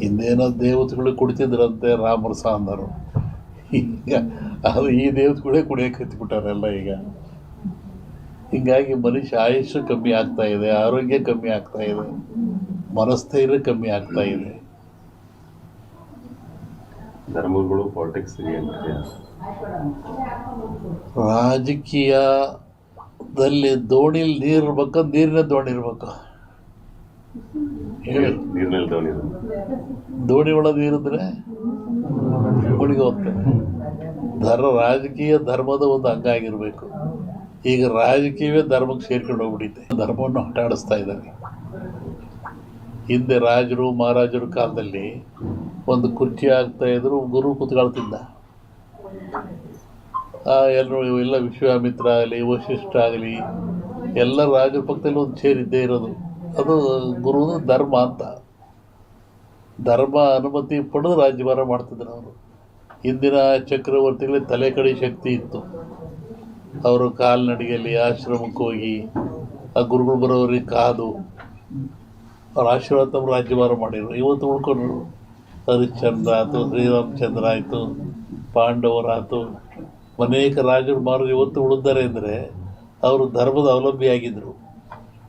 ಹಿಂದೇನೋ ದೇವತೆಗಳು ಕುಡಿತಿದ್ರಂತೆ ರಾಮರ ಅಂದರು ಈಗ ಅದು ಈ ದೇವತೆಗಳೇ ಕುಡಿಯೋಕೆ ಹತ್ಬಿಟ್ಟಾರೆಲ್ಲ ಈಗ. ಹೀಗಾಗಿ ಮನುಷ್ಯ ಆಯುಷ್ಯ ಕಮ್ಮಿ ಆಗ್ತಾ ಇದೆ ಆರೋಗ್ಯ ಕಮ್ಮಿ ಆಗ್ತಾ ಇದೆ ಮನಸ್ಥೈರ್ಯ ಕಮ್ಮಿ ಆಗ್ತಾ ಇದೆ. ಧರ್ಮಗಳು ಪಾಲಿಟಿಕ್ಸ್ ರಾಜಕೀಯದಲ್ಲಿ ದೋಣಿಲಿ ನೀರು ಇರ್ಬೇಕು ನೀರಿನ ದೋಣಿ ಇರ್ಬೇಕು. ನೀರಿನಲ್ಲಿ ದೋಣಿ ದೋಣಿ ಒಳಗೆ ನೀರಿದ್ರೆ ಮುಳುಗಿ ಹೋಗ್ತದೆ. ಧರ್ಮ ರಾಜಕೀಯ ಧರ್ಮದ ಒಂದು ಅಂಗ ಆಗಿರಬೇಕು. ಈಗ ರಾಜಕೀಯವೇ ಧರ್ಮಕ್ಕೆ ಸೇರ್ಕೊಂಡು ಹೋಗ್ಬಿಟ್ಟಿದೆ. ಧರ್ಮವನ್ನು ಆಟಾಡಿಸ್ತಾ ಇದ್ದಾರೆ. ಹಿಂದೆ ರಾಜರು ಮಹಾರಾಜರು ಕಾಲದಲ್ಲಿ ಒಂದು ಕುರ್ಚಿ ಆಗ್ತಾ ಇದ್ರು ಗುರು ಕೂತ್ಕೊಳ್ತಿದ್ದ. ಎಲ್ಲರೂ ಎಲ್ಲ ವಿಶ್ವಾಮಿತ್ರ ಆಗಲಿ ವಶಿಷ್ಠ ಆಗಲಿ ಎಲ್ಲ ರಾಜರ ಪಕ್ಕದಲ್ಲಿ ಒಂದು ಚೇರ್ ಇದ್ದೇ ಇರೋದು. ಅದು ಗುರು ಧರ್ಮ ಅಂತ. ಧರ್ಮ ಅನುಮತಿ ಪಡೆದು ರಾಜ್ಯಭಾರ ಮಾಡ್ತಿದ್ರು ಅವರು. ಹಿಂದಿನ ಚಕ್ರವರ್ತಿಗಳಿಗೆ ತಲೆ ಕಡೆ ಶಕ್ತಿ ಇತ್ತು. ಅವರು ಕಾಲ್ನಡಿಗೆಯಲ್ಲಿ ಆಶ್ರಮಕ್ಕೆ ಹೋಗಿ, ಆ ಗುರುಗಳು ಬರೋರಿಗೆ ಕಾದು, ಅವ್ರ ಆಶೀರ್ವಾದ ತಮ್ಮ ರಾಜ್ಯಭಾರ ಮಾಡಿದ್ರು. ಇವತ್ತು ಉಳ್ಕೊಂಡ್ರು. ಹರಿಶ್ಚಂದ್ರ ಆಯಿತು, ಶ್ರೀರಾಮಚಂದ್ರ ಆಯಿತು ಪಾಂಡವರಾಯಿತು ಅನೇಕ ರಾಜರು ಮಾರು ಇವತ್ತು ಉಳಿದ್ದಾರೆ ಅಂದರೆ, ಅವರು ಧರ್ಮದ ಅವಲಂಬಿಯಾಗಿದ್ದರು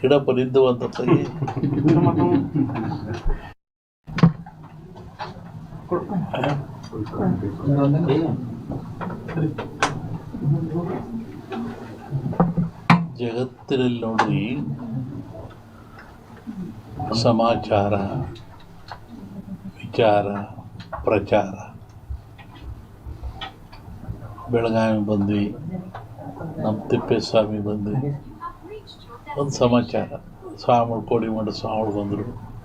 ಗಿಡಪ್ಪ ನಿಂದು ಅಂತ ತೆಗಿ ಜಗತ್ತಿನಲ್ಲಿ ನೋಡ್ರಿ ಸಮಾಚಾರ ವಿಚಾರ ಪ್ರಚಾರ. ಬೆಳಗಾವಿ ಬಂದ್ವಿ ನಮ್ಮ ತಿಪ್ಪೇಸ್ವಾಮಿ ಬಂದ್ವಿ. ಒಂದು ಸಮಾಚಾರ. ಸ್ವಾಮಿಗಳು ಕೋಡಿಮಠ ಸ್ವಾಮಿ ಬಂದರು.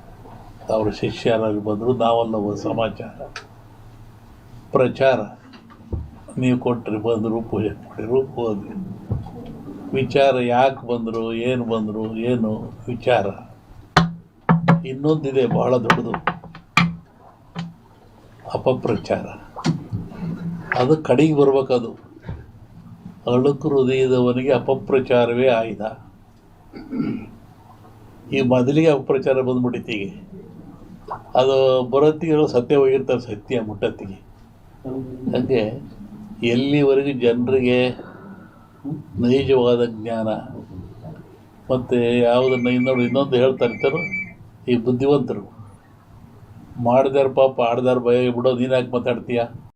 ಅವರ ಶಿಷ್ಯರಾಗಿ ಬಂದರು. ನಾವೆಲ್ಲ ಒಂದು ಸಮಾಚಾರ. ಪ್ರಚಾರ. ನೀವು ಕೊಟ್ಟರೆ ಬಂದರು, ಪೂಜೆ ಮಾಡಿರು, ಹೋದ್ವಿ. ವಿಚಾರ ಯಾಕೆ ಬಂದರು, ಏನು ಬಂದರು, ಏನು ವಿಚಾರ? ಇನ್ನೊಂದಿದೆ ಬಹಳ ದೊಡ್ಡದು. ಅಪಪ್ರಚಾರ. ಅದು ಕಡೆಗೆ ಬರ್ಬೇಕದು. ಅಳುಕು ಹೃದಯದವನಿಗೆ ಅಪಪ್ರಚಾರವೇ ಆಯುಧ ಈ ಮೊದಲಿಗೆ ಅಪಪ್ರಚಾರ ಬಂದ್ಬಿಟ್ಟಿತ್ತು ಈಗ ಅದು ಬರೋತ್ತಿಗೆ ಸತ್ಯ ಹೋಗಿರ್ತಾರೆ ಸತ್ಯ ಮುಟ್ಟತ್ತಿಗೆ. ಹಾಗೆ ಎಲ್ಲಿವರೆಗೂ ಜನರಿಗೆ ನೈಜವಾದ ಜ್ಞಾನ ಮತ್ತು ಯಾವುದನ್ನು ಇನ್ನೊಂದು ಇನ್ನೊಂದು ಹೇಳ್ತಾ ಇರ್ತಾರೋ ಈ ಬುದ್ಧಿವಂತರು. ಮಾಡಿದಾರ ಪಾಪ, ಆಡ್ದಾರ ಭಯ, ಬಿಡೋ, ನೀನು ಯಾಕೆ ಮಾತಾಡ್ತೀಯ?